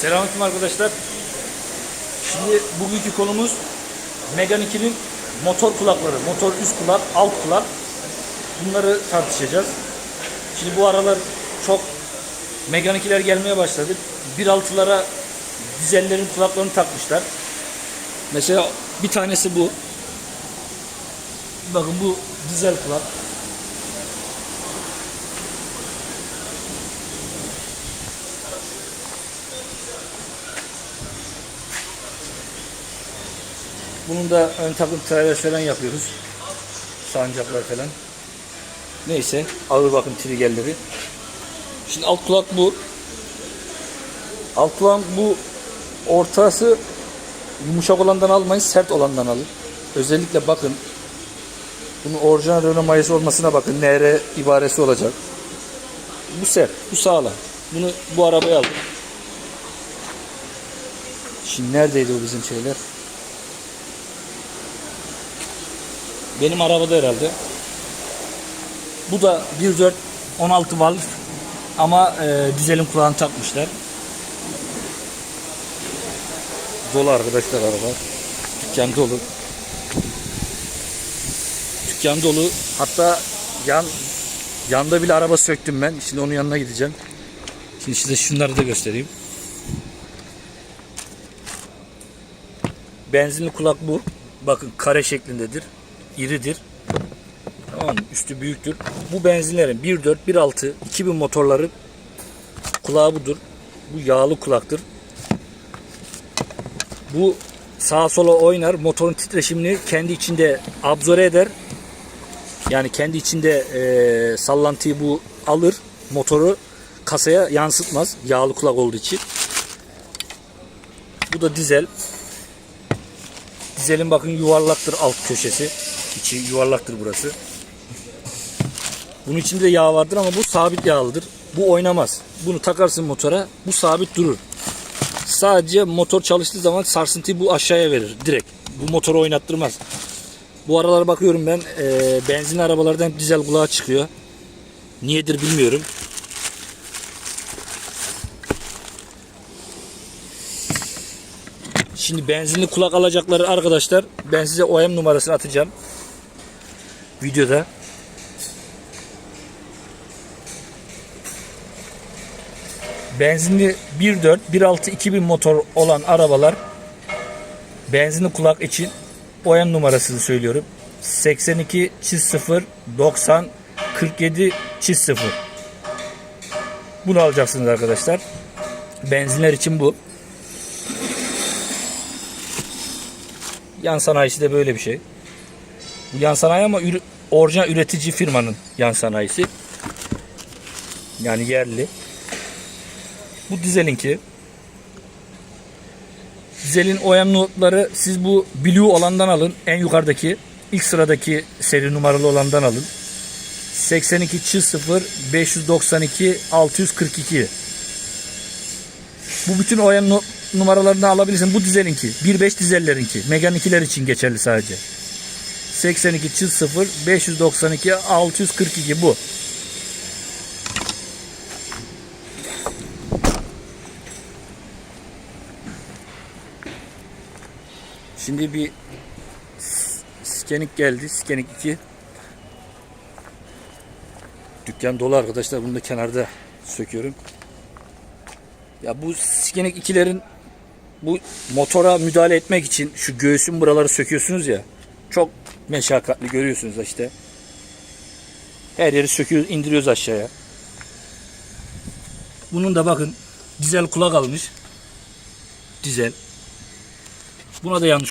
Selamünaleyküm arkadaşlar. Şimdi bugünkü konumuz Megane 2'nin motor kulakları. Motor üst kulak, alt kulak. Bunları tartışacağız. Şimdi bu aralar çok Megane 2'ler gelmeye başladı. 1.6'lara dizellerin kulaklarını takmışlar. Mesela bir tanesi bu. Bakın bu dizel kulak. Bunun da ön takım traverse falan yapıyoruz. Sancaklar falan. Neyse ağır bakın trigerleri. Şimdi alt kulak bu. Alt kulağın bu ortası yumuşak olandan almayın sert olandan alın. Özellikle bakın bunun orijinal Renault mayası olmasına bakın. NR ibaresi olacak. Bu sert, bu sağlam. Bunu bu arabaya aldım. Şimdi neredeydi o bizim şeyler? Benim arabada herhalde. Bu da 1.4 16 valve ama e, dizelin kulağını takmışlar. Dolu arkadaşlar araba. Dükkan dolu. Dükkan dolu. Hatta yan yanda bile araba söktüm ben. Şimdi onun yanına gideceğim. Şimdi size şunları da göstereyim. Benzinli kulak bu. Bakın kare şeklindedir. İridir. Tamam? Üstü büyüktür. Bu benzinlerin 1.4, 1.6, 2000 motorları kulağı budur. Bu yağlı kulaktır. Bu sağa sola oynar. Motorun titreşimini kendi içinde absorbe eder. Yani kendi içinde e, sallantıyı bu alır. Motoru kasaya yansıtmaz. Yağlı kulak olduğu için. Bu da dizel. Dizelin bakın yuvarlaktır alt köşesi. İçi yuvarlaktır burası. Bunun içinde yağ vardır ama bu sabit yağlıdır. Bu oynamaz. Bunu takarsın motora. Bu sabit durur. Sadece motor çalıştığı zaman sarsıntıyı bu aşağıya verir direkt. Bu motoru oynattırmaz. Bu aralar bakıyorum ben e, benzin arabalardan dizel kulağı çıkıyor. Niyedir bilmiyorum. Şimdi benzinli kulak alacakları arkadaşlar ben size OM numarasını atacağım. Videoda. Benzinli 1.4, 1.6, 2000 motor olan arabalar benzinli kulak için OM numarasını söylüyorum. 82 çiz 0 90 47 çiz 0 Bunu alacaksınız arkadaşlar. Benzinler için bu. Yan sanayisi de böyle bir şey. Bu yan sanayi ama ür- orijinal üretici firmanın yan sanayisi. Yani yerli. Bu dizelinki. Dizelin OEM notları siz bu Blue olandan alın. En yukarıdaki ilk sıradaki seri numaralı olandan alın. 82 çiz 0 592 642 bu bütün OEM numaralarını alabilirsin. Bu dizelinki. 1.5 dizellerinki. Megane 2'ler için geçerli sadece. 82 çiz 0 592 642 bu. Şimdi bir Skenik geldi. Skenik 2. Dükkan dolu arkadaşlar. Bunu da kenarda söküyorum. Ya bu Skenik ikilerin bu motora müdahale etmek için şu göğsün buraları söküyorsunuz ya. Çok meşakkatli görüyorsunuz işte. Her yeri söküyoruz, indiriyoruz aşağıya. Bunun da bakın dizel kulak almış. Dizel. Buna da yanlış